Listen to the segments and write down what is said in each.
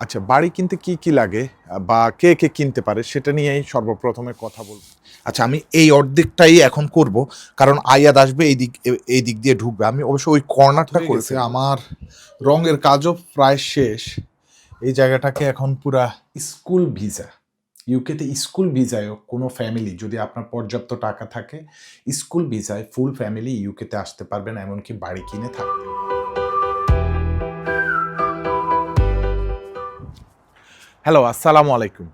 আচ্ছা বাড়ি কিনতে কি কি লাগে? বা কে কে কিনতে পারে? সেটা নিয়েই সর্বপ্রথমে কথা বলব। আচ্ছা আমি এই অর্ধেকটাই এখন করব কারণ আয়াদ আসবে এই দিক এই দিক দিয়ে ঢুকবে। আমি অবশ্য ওই কর্নারটা করেছি। আমার রঙের কাজও প্রায় শেষ। এই জায়গাটাকে এখন পুরা স্কুল ভিসা। ইউকেতে স্কুল ভিসায় কোনো ফ্যামিলি যদি আপনার পর্যাপ্ত টাকা থাকে স্কুল ভিসায় ফুল ফ্যামিলি ইউকেতে আসতে পারবেন এমনকি বাড়ি কিনে থাকতে হ্যালো আসসালামু আলাইকুম।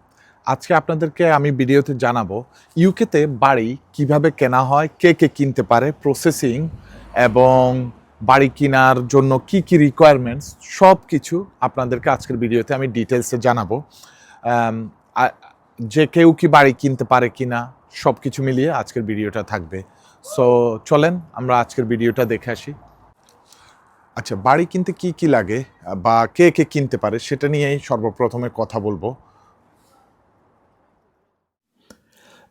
আজকে আপনাদেরকে আমি ভিডিওতে জানাব ইউকেতে বাড়ি কীভাবে কেনা হয়, কে কে কিনতে পারে প্রসেসিং এবং বাড়ি কেনার জন্য কি কি রিকোয়ারমেন্টস সব কিছু আপনাদেরকে আজকের ভিডিওতে আমি ডিটেলসে জানাব। যে কেউ কি বাড়ি কিনতে পারে কি না সব কিছু মিলিয়ে আজকের ভিডিওটা থাকবে। সো চলেন আমরা আজকের ভিডিওটা দেখে আসি। আচ্ছা বাড়ি কিনতে কি কি লাগে? বা কে কে কিনতে পারে? সেটা নিয়েই সর্বপ্রথমে কথা বলব।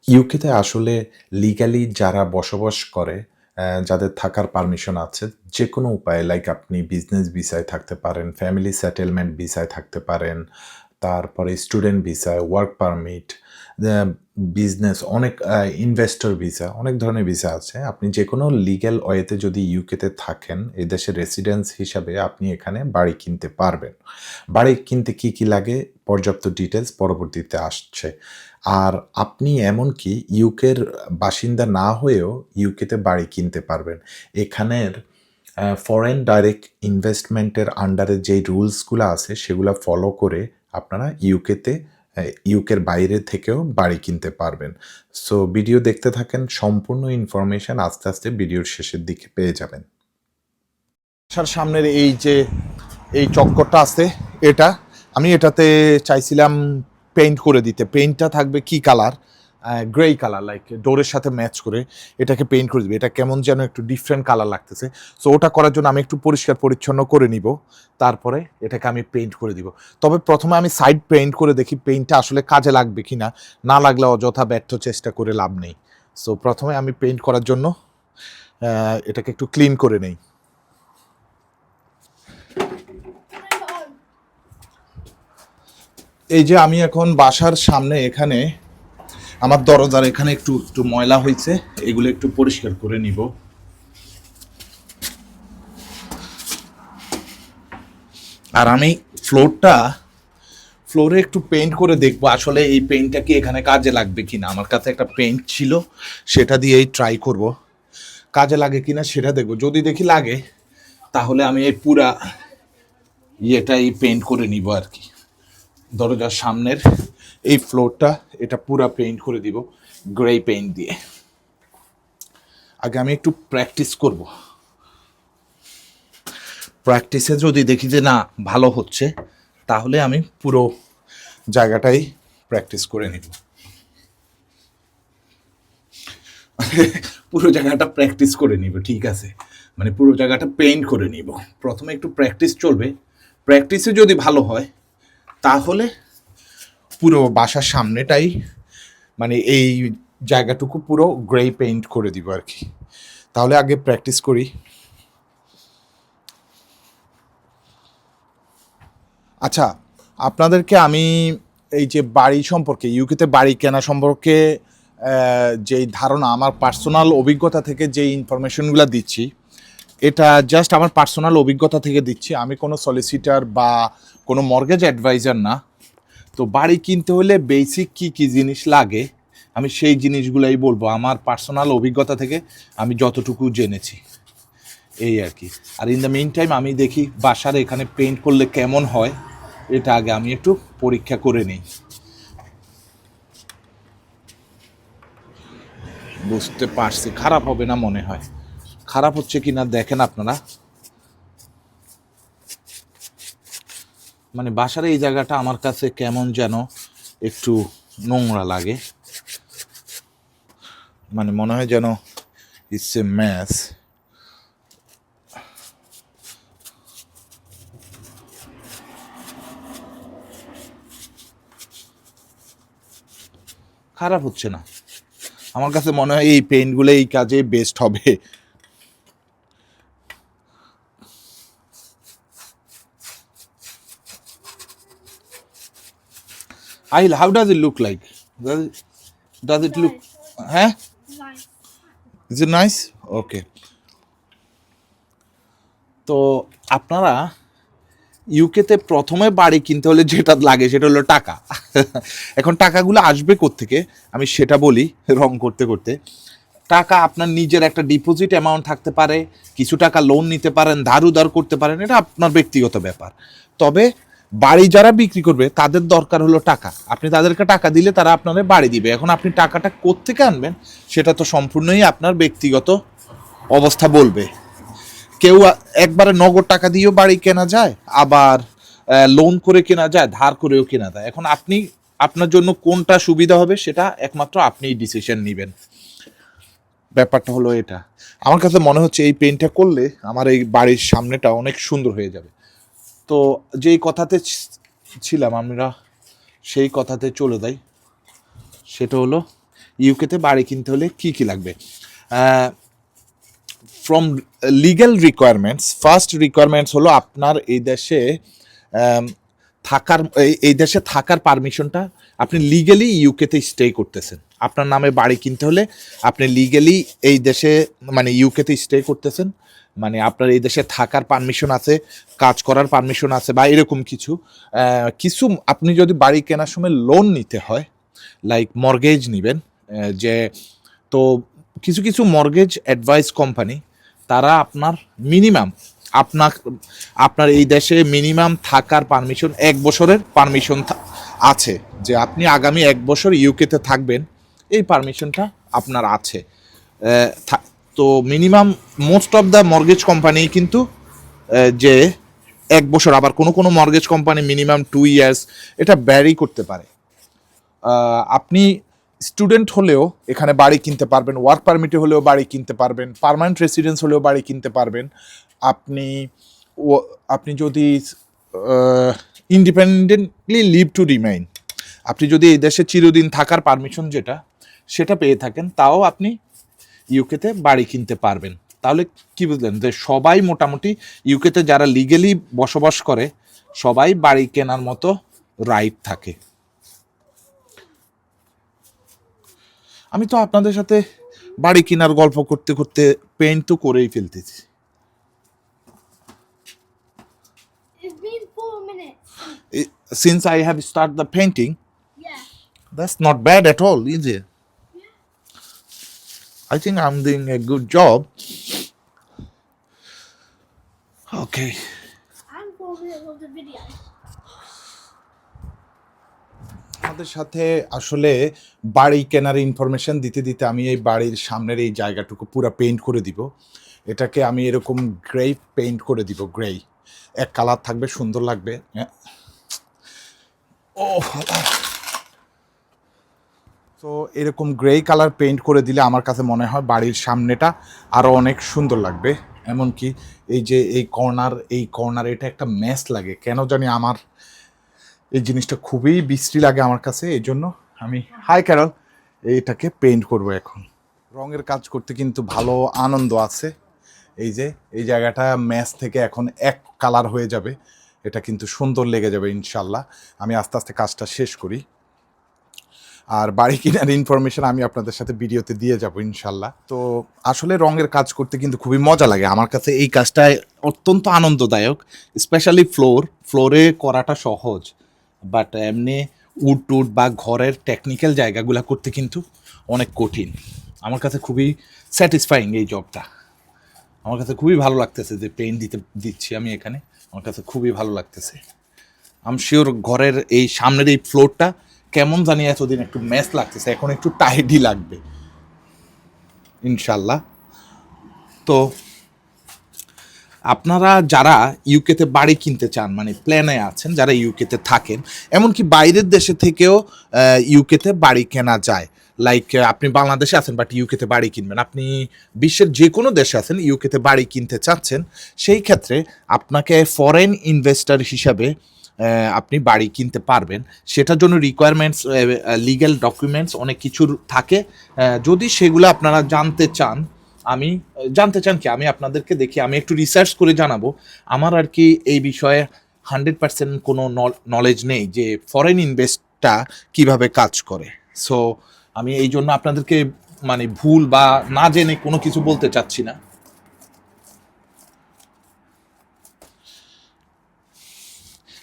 ইউকেতে আসলে লিগালি যারা বসবাস করে যাদের থাকার পারমিশন আছে যে কোনো উপায়ে লাইক আপনি বিজনেস ভিসায় থাকতে পারেন ফ্যামিলি সেটেলমেন্ট ভিসায় থাকতে পারেন, তারপরে স্টুডেন্ট ভিসায় ওয়ার্ক পারমিট বিজনেস অনেক ইনভেস্টর ভিসা অনেক ধরনের ভিসা আছে। আপনি যে কোনো লিগ্যাল ওয়েতে যদি ইউকেতে থাকেন, এই দেশের রেসিডেন্স হিসাবে আপনি এখানে বাড়ি কিনতে পারবেন। বাড়ি কিনতে কি কি লাগে, পর্যাপ্ত ডিটেলস পরবর্তীতে আসছে। আর আপনি এমনকি ইউকের বাসিন্দা না হয়েও ইউকেতে বাড়ি কিনতে পারবেন। এখানের ফরেন ডাইরেক্ট ইনভেস্টমেন্টের আন্ডারে যেই রুলসগুলো আছে, সেগুলো ফলো করে আপনারা ইউকেতে ইউকের বাইরে থেকেও বাড়ি কিনতে পারবেন। সো ভিডিও দেখতে থাকেন, সম্পূর্ণ ইনফরমেশান আস্তে আস্তে ভিডিওর শেষের দিকে পেয়ে যাবেন। সার সামনের এই যে, এই চক্করটা আছে, এটা, আমি এটাতে চাইছিলাম পেইন্ট করে দিতে। পেইন্টটা থাকবে কি কালার গ্রে কালার লাইক ডোরের সাথে ম্যাচ করে এটাকে পেইন্ট করে দিবে। এটা কেমন যেন একটু ডিফারেন্ট কালার লাগতেছে। সো ওটা করার জন্য আমি একটু পরিষ্কার পরিচ্ছন্ন করে নিব। তারপরে এটাকে আমি পেইন্ট করে দিব। তবে প্রথমে আমি সাইড পেইন্ট করে দেখি পেইন্টটা আসলে কাজে লাগবে কি না না লাগলে অযথা ব্যর্থ চেষ্টা করে লাভ নেই। সো প্রথমে আমি পেইন্ট করার জন্য এটাকে একটু ক্লিন করে নেই। এই যে আমি এখন বাসার সামনে এখানে আমার দরজার এখানে একটু একটু ময়লা হয়েছে, এগুলো একটু পরিষ্কার করে নিব। আর আমি ফ্লোরটা, ফ্লোরে একটু পেইন্ট করে দেখব, আসলে এই পেইন্টটা কি এখানে কাজে লাগবে কিনা। আমার কাছে একটা পেইন্ট ছিল, সেটা দিয়েই ট্রাই করব। কাজে লাগে কিনা সেটা দেখব। যদি দেখি লাগে, তাহলে আমি এই পুরা ইয়েটাই পেইন্ট করে নিব আর কি। দরজার সামনের এই ফ্লোরটা এটা পুরা পেইন্ট করে দিব গ্রে পেইন্ট দিয়ে। আগে আমি একটু প্র্যাকটিস করব। প্র্যাকটিসে যদি দেখি যে না, ভালো হচ্ছে, তাহলে আমি পুরো জায়গাটাই প্র্যাকটিস করে নিব। পুরো জায়গাটা প্র্যাকটিস করে নিব, ঠিক আছে? মানে পুরো জায়গাটা পেইন্ট করে নিব। প্রথমে একটু প্র্যাকটিস চলবে। প্র্যাকটিসে যদি ভালো হয়, তাহলে পুরো বাসার সামনেটাই মানে এই জায়গাটুকু পুরো গ্রে পেইন্ট করে দিব আর কি। তাহলে আগে প্র্যাকটিস করি। আচ্ছা আপনাদেরকে আমি এই যে বাড়ি সম্পর্কে ইউকেতে বাড়ি কেনা সম্পর্কে যেই ধারণা, আমার পার্সোনাল অভিজ্ঞতা থেকে যে ইনফরমেশনগুলো দিচ্ছি, এটা জাস্ট আমার পার্সোনাল অভিজ্ঞতা থেকে দিচ্ছি। আমি কোনো সলিসিটার বা কোনো মর্গেজ অ্যাডভাইজার না। তো বাড়ি কিনতে হলে বেসিক কি কি জিনিস লাগে? আমি সেই জিনিসগুলোই বলব। আমার পার্সোনাল অভিজ্ঞতা থেকে আমি যতটুকু জেনেছি। এই আর কি। আর ইন দ্য মেইন টাইম আমি দেখি বাসার এখানে পেইন্ট করলে কেমন হয়, এটা আগে আমি একটু পরীক্ষা করে নিই। বুঝতে পারছি। খারাপ হবে না মনে হয়। খারাপ হচ্ছে কি না দেখেন আপনারা। মানে বাসার এই জায়গাটা আমার কাছে কেমন যেন একটু নোংরা লাগে। মানে মনে হয় যেন ইটস এ ম্যাস খারাপ হচ্ছে না। আমার কাছে মনে হয় এই পেইন্টগুলো এই কাজে বেস্ট হবে। Aahil how does it look like does it look হ্যাঁ? ইজ ইট নাইস ওকে তো আপনারা ইউকেতে প্রথমে বাড়ি কিনতে হলে যেটা লাগে সেটা হলো টাকা। এখন টাকাগুলো আসবে থেকে আমি সেটা বলি রং করতে করতে। টাকা আপনার নিজের একটা ডিপোজিট অ্যামাউন্ট থাকতে পারে, কিছু টাকা লোন নিতে পারেন ধার উধার করতে পারেন, এটা আপনার ব্যক্তিগত ব্যাপার। তবে বাড়ি যারা বিক্রি করবে, তাদের দরকার হলো টাকা। আপনি তাদেরকে টাকা দিলে তারা আপনাদের বাড়ি দিবে। এখন আপনি টাকাটা কোত্থেকে আনবেন, সেটা তো সম্পূর্ণই আপনার ব্যক্তিগত অবস্থা বলবে। কেউ একবারে নগদ টাকা দিয়েও বাড়ি কেনা যায়, আবার লোন করে কেনা যায়, ধার করেও কেনা যায়। এখন আপনি, আপনার জন্য কোনটা সুবিধা হবে, সেটা একমাত্র আপনিই ডিসিশন নেবেন। ব্যাপারটা হলো এটা। আমার কাছে মনে হচ্ছে এই পেইন্টটা করলে আমার এই বাড়ির সামনেটা অনেক সুন্দর হয়ে যাবে। তো যেই কথাতে ছিলাম আমরা, সেই কথাতে চলে যাই। সেটা হলো ইউকেতে বাড়ি কিনতে হলে কি কি লাগবে? From legal requirements first requirements হলো আপনার এই দেশে থাকার, এই- এই দেশে থাকার পারমিশনটা আপনি লিগেলি ইউকেতে স্টে করতেছেন। আপনার নামে বাড়ি কিনতে হলে আপনি লিগেলি এই দেশে মানে ইউকেতে স্টে করতেছেন। মানে আপনার এই দেশে থাকার পারমিশন আছে, কাজ করার পারমিশন আছে বা এরকম কিছু কিছু আপনি যদি বাড়ি কেনার সময় লোন নিতে হয় লাইক মর্গেজ নেবেন যে তো কিছু কিছু মর্গেজ অ্যাডভাইস কোম্পানি তারা আপনার মিনিমাম আপনার আপনার এই দেশে মিনিমাম থাকার পারমিশন এক বছরের পারমিশন আছে। যে আপনি আগামী এক বছর ইউকেতে থাকবেন, এই পারমিশনটা আপনার আছে। তো minimum most of the mortgage company কিন্তু যে এক বছর আবার কোনো কোনো mortgage company minimum two years এটা ব্যারি করতে পারে। আপনি স্টুডেন্ট হলেও এখানে বাড়ি কিনতে পারবেন ওয়ার্ক পারমিটে হলেও বাড়ি কিনতে পারবেন পারমানেন্ট রেসিডেন্স হলেও বাড়ি কিনতে পারবেন। আপনি আপনি যদি ইন্ডিপেন্ডেন্টলি লিভ টু রিমাইন আপনি যদি এই দেশে চিরদিন থাকার পারমিশন যেটা, সেটা পেয়ে থাকেন, তাও আপনি ইউকেতে বাড়ি কিনতে পারবেন তাহলে কি বুঝলেন যে সবাই মোটামুটি ইউকেতে যারা লিগেলি বসবাস করে সবাই বাড়ি কেনার মতো রাইট থাকে আমি তো আপনাদের সাথে বাড়ি কেনার গল্প করতে করতে পেইন্ট তো করেই ফেলতেছি. Since I have start the painting Yeah. That's not bad at all, is it? I think I'm doing a good job. Okay. Of the video. আমাদের সাথে আসলে বাড়ি কেনার ইনফরমেশন দিতে দিতে আমি এই বাড়ির সামনের এই জায়গাটুকু পুরো পেইন্ট করে দিব এটাকে আমি এরকম গ্রে পেইন্ট করে দিব গ্রে এক কালার থাকবে সুন্দর লাগবে ও তো এরকম গ্রে কালার পেইন্ট করে দিলে আমার কাছে মনে হয় বাড়ির সামনেটা আরও অনেক সুন্দর লাগবে। এমনকি এই যে এই কর্নার এই কর্নার এটা একটা ম্যাচ লাগে। কেন জানি আমার এই জিনিসটা খুবই বিশ্রী লাগে আমার কাছে এই জন্য আমি হাই ক্যারল এইটাকে পেইন্ট করব এখন। রঙের কাজ করতে কিন্তু ভালো আনন্দ আছে। এই যে, এই জায়গাটা ম্যাচ থেকে এখন এক কালার হয়ে যাবে। এটা কিন্তু সুন্দর লেগে যাবে ইনশাল্লাহ। আমি আস্তে আস্তে কাজটা শেষ করি। আর বাড়ি কেনার ইনফরমেশন আমি আপনাদের সাথে ভিডিওতে দিয়ে যাব, ইনশাল্লাহ। তো আসলে রঙের কাজ করতে কিন্তু খুবই মজা লাগে। আমার কাছে এই কাজটা অত্যন্ত আনন্দদায়ক স্পেশালি ফ্লোর ফ্লোরে করাটা সহজ বাট এমনি উড টুড বা ঘরের টেকনিক্যাল জায়গাগুলো করতে কিন্তু অনেক কঠিন। আমার কাছে খুবই স্যাটিসফাইং এই জবটা আমার কাছে খুবই ভালো লাগতেছে যে পেইন্ট দিতে, দিচ্ছি আমি এখানে। আমার কাছে খুবই ভালো লাগতেছে। আম শিওর ঘরের এই সামনের এই ফ্লোরটা কেমন জানি এতদিন একটু ম্যাচ লাগতেছে, এখন একটু টাইডি লাগবে। ইনশাল্লাহ। তো, আপনারা যারা ইউকেতে বাড়ি কিনতে চান মানে প্ল্যানে আছেন, যারা ইউকেতে থাকেন, এমনকি বাইরের দেশে থেকেও ইউকেতে বাড়ি কেনা যায়। লাইক আপনি বাংলাদেশে আছেন বাট ইউকেতে বাড়ি কিনবেন। আপনি বিশ্বের যে কোনো দেশে আছেন ইউকেতে বাড়ি কিনতে চাচ্ছেন, সেই ক্ষেত্রে আপনাকে ফরেন ইনভেস্টর হিসাবে আপনি বাড়ি কিনতে পারবেন। সেটার জন্য রিকোয়ারমেন্টস লিগ্যাল ডকুমেন্টস অনেক কিছুর থাকে। যদি সেগুলো আপনারা জানতে চান, আমি, জানতে চান কি? আমি আপনাদেরকে দেখি, আমি একটু রিসার্চ করে জানাব। আমার আর কি এই বিষয়ে হান্ড্রেড পার্সেন্ট কোনো নলেজ নেই যে ফরেন ইনভেস্টটা কীভাবে কাজ করে। সো আমি এই জন্য আপনাদেরকে মানে ভুল বা না জেনে কোনো কিছু বলতে চাচ্ছি না।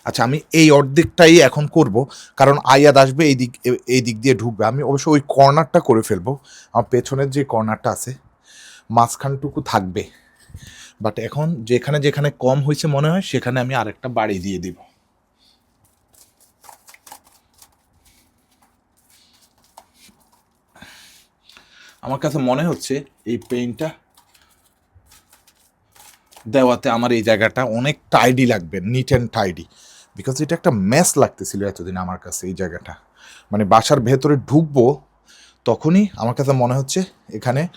আচ্ছা আমি এই অর্ধেকটাই এখন করব, কারণ আয়াদ আসবে এই দিক এই দিক দিয়ে ঢুকবে। আমি অবশ্য ওই কর্নারটা করে ফেলব। আমার পেছনের যে কর্নারটা আছে, মাঝখানটুকু থাকবে। বাট এখন যেখানে যেখানে কম হয়েছে মনে হয়, সেখানে আমি আরেকটা বাড়ি দিয়ে দিব। আমার কাছে মনে হচ্ছে এই পেইন্টটা দেওয়াতে আমার এই জায়গাটা অনেক টাইডি লাগবে নিট অ্যান্ড টাইডি বিকজ এটা একটা ম্যাস লাগতেছিল এতদিন আমার কাছে এই জায়গাটা। মানে বাসার ভেতরে ঢুকবো, তখনই আমার কাছে মনে হচ্ছে এখানে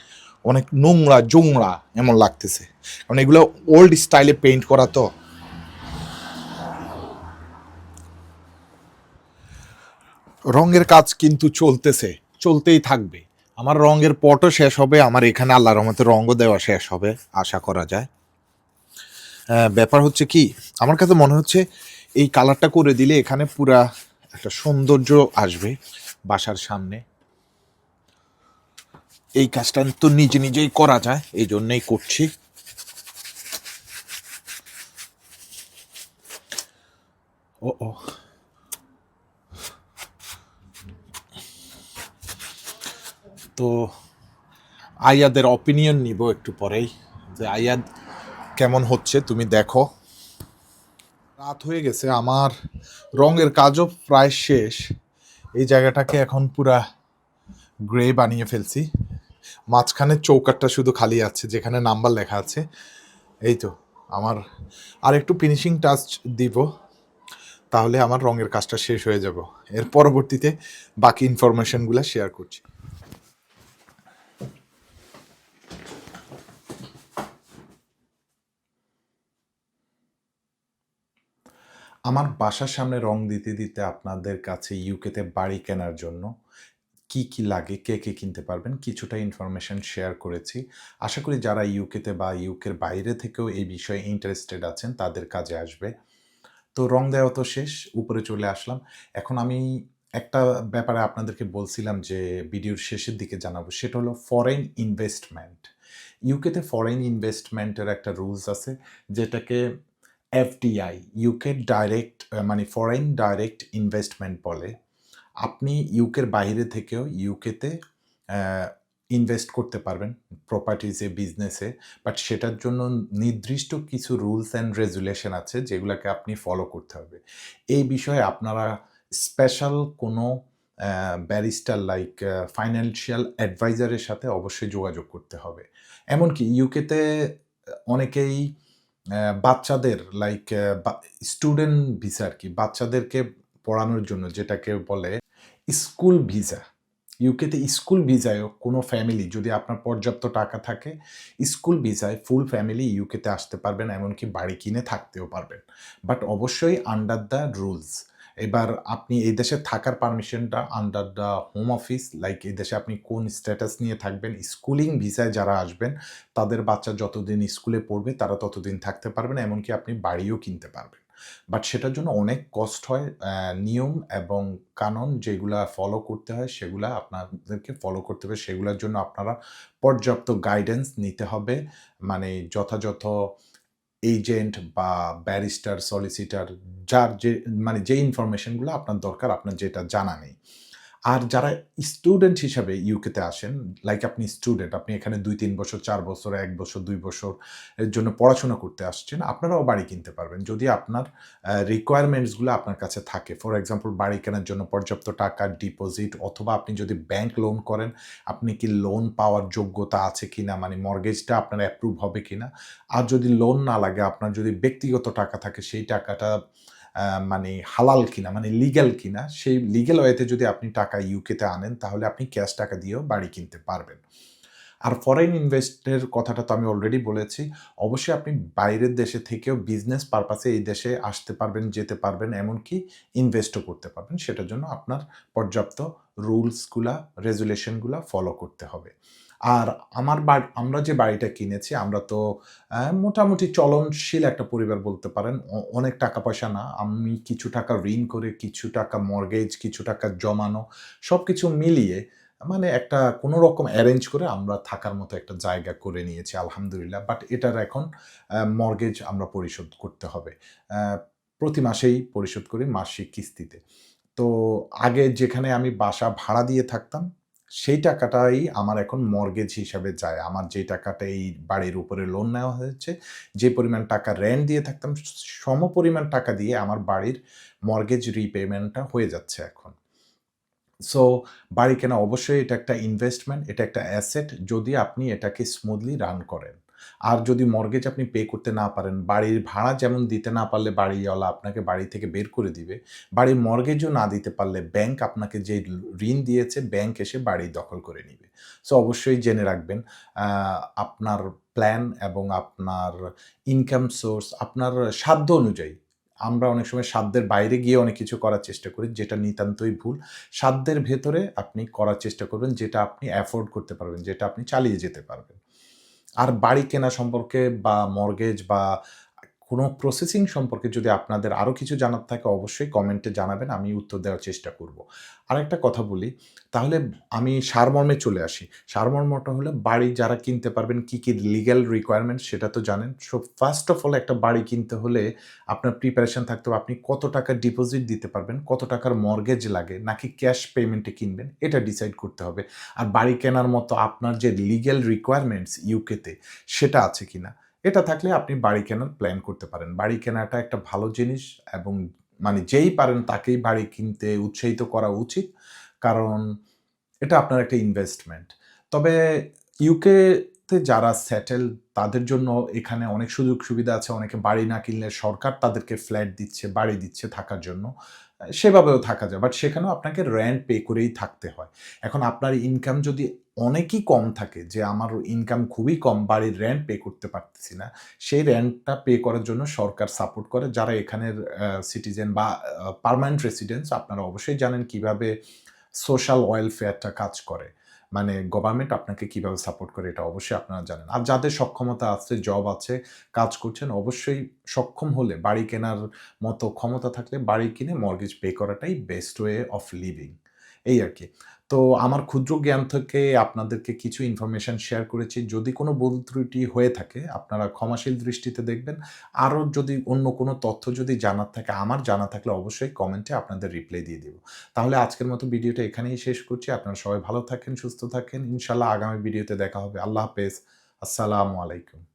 অনেক নোংরা, জোংরা এমন লাগতেছে। কারণ এগুলো ওল্ড স্টাইলে পেইন্ট করা তো। রঙের কাজ কিন্তু চলতেছে, চলতেই থাকবে। আমার রঙের পটও শেষ হবে, আমার এখানে আল্লাহর রহমতে রঙও দেওয়া শেষ হবে, আশা করা যায়। ব্যাপার হচ্ছে কি, আমার কাছে মনে হচ্ছে এই কালারটা করে দিলে এখানে পুরা একটা সৌন্দর্য আসবে বাসার সামনে। এই কাজটা তো নিজে নিজেই করা যায়, এই জন্যই করছি। ও ও। তো আয়াদের অপিনিয়ন নিব একটু পরেই, যে আয়াদ কেমন হচ্ছে তুমি দেখো। রাত হয়ে গেছে, আমার রঙের কাজও প্রায় শেষ। এই জায়গাটাকে এখন পুরা গ্রে বানিয়ে ফেলছি। মাঝখানে চৌকাটটা শুধু খালি আছে, যেখানে নাম্বার লেখা আছে। এই তো, আমার আর একটু ফিনিশিং টাচ দিব, তাহলে আমার রঙের কাজটা শেষ হয়ে যাব। এর পরবর্তীতে বাকি ইনফরমেশনগুলো শেয়ার করছি। আমার বাসার সামনে রং দিতে দিতে আপনাদের কাছে ইউকেতে বাড়ি কেনার জন্য কি কি লাগে, কে কে কিনতে পারবেন, কিছুটা ইনফরমেশন শেয়ার করেছি। আশা করি যারা ইউকেতে বা ইউকের বাইরে থেকেও এই বিষয়ে ইন্টারেস্টেড আছেন, তাদের কাজে আসবে। তো রং দেওয়া তো শেষ, উপরে চলে আসলাম। এখন আমি একটা ব্যাপারে আপনাদেরকে বলছিলাম যে ভিডিওর শেষের দিকে জানাব, সেটা হলো ফরেন ইনভেস্টমেন্ট ইউকেতে ফরেন ইনভেস্টমেন্টের একটা রুলস আছে, যেটাকে এফডিআই ইউকে ডাইরেক্ট মানে ফরেন ডাইরেক্ট ইনভেস্টমেন্ট বলে, আপনি ইউকের বাইরে থেকেও ইউকেতে ইনভেস্ট করতে পারবেন প্রপার্টিজে বিজনেসে বাট সেটার জন্য নির্দিষ্ট কিছু রুলস অ্যান্ড রেজুলেশন আছে যেগুলোকে আপনি ফলো করতে হবে। এই বিষয়ে আপনারা স্পেশাল কোনো ব্যারিস্টার লাইক ফাইন্যান্সিয়াল অ্যাডভাইজারের সাথে অবশ্যই যোগাযোগ করতে হবে। এমনকি ইউকেতে অনেকেই বাচ্চাদের লাইক স্টুডেন্ট ভিসা আর কি বাচ্চাদেরকে পড়ানোর জন্য যেটাকে বলে স্কুল ভিসা ইউকেতে স্কুল ভিসায়ও কোনো ফ্যামিলি যদি আপনার পর্যাপ্ত টাকা থাকে স্কুল ভিসায় ফুল ফ্যামিলি ইউকেতে আসতে পারবেন, এমনকি বাড়ি কিনে থাকতেও পারবেন। বাট অবশ্যই আন্ডার দ্য রুলস এবার আপনি এই দেশে থাকার পারমিশনটা under the home office like এই দেশে আপনি কোন স্ট্যাটাস নিয়ে থাকবেন স্কুলিং ভিসায় যারা আসবেন, তাদের বাচ্চা যতদিন স্কুলে পড়বে, তারা ততদিন থাকতে পারবেন এমনকি আপনি বাড়িও কিনতে পারবেন। বাট সেটার জন্য অনেক কষ্ট হয় নিয়ম এবং কানুন যেগুলা ফলো করতে হয়, সেগুলা আপনাদেরকে ফলো করতে হবে। সেগুলোর জন্য আপনারা পর্যাপ্ত গাইডেন্স নিতে হবে। মানে যথাযথ এজেন্ট বা ব্যারিস্টার সলিসিটার যার যে মানে যে ইনফরমেশনগুলো আপনার দরকার, আপনার যেটা জানা নেই। আর যারা স্টুডেন্ট হিসাবে ইউকেতে আসেন লাইক আপনি স্টুডেন্ট আপনি এখানে দুই, তিন বছর, চার বছর, এক বছর, দুই বছর এর জন্য পড়াশোনা করতে আসছেন, আপনারাও বাড়ি কিনতে পারবেন। যদি আপনার রিকোয়ারমেন্টসগুলো আপনার কাছে থাকে ফর এক্সাম্পল বাড়ি কেনার জন্য পর্যাপ্ত টাকা ডিপোজিট অথবা আপনি যদি ব্যাংক লোন করেন, আপনি কি লোন পাওয়ার যোগ্যতা আছে কি না মানে মর্গেজটা আপনার অ্যাপ্রুভ হবে কিনা, আর যদি লোন না লাগে, আপনার যদি ব্যক্তিগত টাকা থাকে, সেই টাকাটা মানে হালাল কিনা মানে লিগ্যাল কিনা, সেই লিগ্যাল ওয়েতে যদি আপনি টাকা ইউকেতে আনেন, তাহলে আপনি ক্যাশ টাকা দিয়েও বাড়ি কিনতে পারবেন। আর ফরেন ইনভেস্টের কথাটা তো আমি অলরেডি বলেছি। অবশ্যই আপনি বাইরের দেশে থেকেও বিজনেস পারপাসে এই দেশে আসতে পারবেন, যেতে পারবেন, এমনকি ইনভেস্টও করতে পারবেন। সেটার জন্য আপনার পর্যাপ্ত রুলসগুলা রেজুলেশনগুলা ফলো করতে হবে। আর আমার বাড়ি, আমরা যে বাড়িটা কিনেছি, আমরা তো মোটামুটি চলনশীল একটা পরিবার বলতে পারেন। অনেক টাকা পয়সা না। আমি কিছু টাকা ঋণ করে, কিছু টাকা মর্গেজ কিছু টাকা জমানো সব কিছু মিলিয়ে মানে একটা কোনো রকম অ্যারেঞ্জ করে আমরা থাকার মতো একটা জায়গা করে নিয়েছি, আলহামদুলিল্লাহ। বাট এটার এখন মর্গেজ আমরা পরিশোধ করতে হবে। প্রতি মাসেই পরিশোধ করি মাসিক কিস্তিতে। তো আগে যেখানে আমি বাসা ভাড়া দিয়ে থাকতাম সেই টাকাটাই আমার এখন মর্গেজ হিসাবে যায়। আমার যে টাকাটা এই বাড়ির উপরে লোন নেওয়া হয়েছে, যে পরিমাণ টাকা রেন্ট দিয়ে থাকতাম, সম পরিমাণ টাকা দিয়ে আমার বাড়ির মর্গেজ রিপেমেন্টটা হয়ে যাচ্ছে এখন। সো বাড়ি কেনা অবশ্যই এটা একটা ইনভেস্টমেন্ট এটা একটা অ্যাসেট যদি আপনি এটাকে স্মুথলি রান করেন। আর যদি মর্গেজ আপনি পে করতে না পারেন, বাড়ির ভাড়া যেমন দিতে না পারলে বাড়িওয়ালা আপনাকে বাড়ি থেকে বের করে দিবে, বাড়ির মর্গেজও না দিতে পারলে ব্যাংক আপনাকে যে ঋণ দিয়েছে ব্যাংক এসে বাড়ি দখল করে নিবে। সো অবশ্যই জেনে রাখবেন আপনার প্ল্যান এবং আপনার ইনকাম সোর্স আপনার সাধ্য অনুযায়ী। আমরা অনেক সময় সাধ্যের বাইরে গিয়ে অনেক কিছু করার চেষ্টা করি, যেটা নিতান্তই ভুল। সাধ্যের ভেতরে আপনি করার চেষ্টা করবেন, যেটা আপনি অ্যাফোর্ড করতে পারবেন, যেটা আপনি চালিয়ে যেতে পারবেন। আর বাড়ি কেনা সম্পর্কে বা মর্গেজ বা কোনো প্রসেসিং সম্পর্কে যদি আপনাদের আরও কিছু জানার থাকে, অবশ্যই কমেন্টে জানাবেন, আমি উত্তর দেওয়ার চেষ্টা করব। আরেকটা কথা বলি, তাহলে আমি সারমর্মে চলে আসি। সারমর্মটা হলো বাড়ি যারা কিনতে পারবেন, কি কি লিগ্যাল রিকোয়ারমেন্ট সেটা তো জানেন। সো ফার্স্ট অফ অল একটা বাড়ি কিনতে হলে আপনার প্রিপারেশন থাকতে হবে, আপনি কত টাকা ডিপোজিট দিতে পারবেন, কত টাকার মর্গেজ লাগে, নাকি ক্যাশ পেমেন্টে কিনবেন, এটা ডিসাইড করতে হবে। আর বাড়ি কেনার মতো আপনার যে লিগ্যাল রিকোয়ারমেন্টস ইউকেতে সেটা আছে কিনা? এটা থাকলে আপনি বাড়ি কেনার প্ল্যান করতে পারেন। বাড়ি কেনাটা একটা ভালো জিনিস এবং মানে যেই পারেন তাকেই বাড়ি কিনতে উৎসাহিত করা উচিত। কারণ এটা আপনার একটা ইনভেস্টমেন্ট তবে ইউকেতে যারা সেটেল তাদের জন্য এখানে অনেক সুযোগ সুবিধা আছে। অনেকে বাড়ি না কিনলে সরকার তাদেরকে ফ্ল্যাট দিচ্ছে, বাড়ি দিচ্ছে থাকার জন্য। সেভাবেও থাকা যায় বাট সেখানেও আপনাকে র্যান্ট পে করেই থাকতে হয়। এখন আপনার ইনকাম যদি অনেকই কম থাকে, যে আমার ইনকাম খুবই কম, বাড়ির র্যান্ট পে করতে পারতেছি না, সেই র্যান্টটা পে করার জন্য সরকার সাপোর্ট করে। যারা এখানের সিটিজেন বা পারমানেন্ট রেসিডেন্টস আপনারা অবশ্যই জানেন কীভাবে সোশ্যাল ওয়েলফেয়ারটা কাজ করে। মানে গভর্নমেন্ট আপনাকে কীভাবে সাপোর্ট করে এটা অবশ্যই আপনারা জানেন। আর যাদের সক্ষমতা আছে জব আছে, কাজ করছেন, অবশ্যই সক্ষম হলে, বাড়ি কেনার মতো ক্ষমতা থাকলে বাড়ি কিনে মর্গেজ পে করাটাই বেস্ট ওয়ে অফ লিভিং এই আর কি। তো আমার ক্ষুদ্র জ্ঞান থেকে আপনাদেরকে কিছু ইনফরমেশন শেয়ার করেছি। যদি কোনো ভুল ত্রুটি হয়ে থাকে, আপনারা ক্ষমাশীল দৃষ্টিতে দেখবেন। আরও যদি অন্য কোনো তথ্য যদি জানার থাকে, আমার জানা থাকলে অবশ্যই কমেন্টে আপনাদের রিপ্লাই দিয়ে দেবো। তাহলে আজকের মতো ভিডিওটা এখানেই শেষ করছি। আপনারা সবাই ভালো থাকেন, সুস্থ থাকেন। ইনশাল্লাহ আগামী ভিডিওতে দেখা হবে। আল্লাহ হাফেজ। আসসালামু আলাইকুম।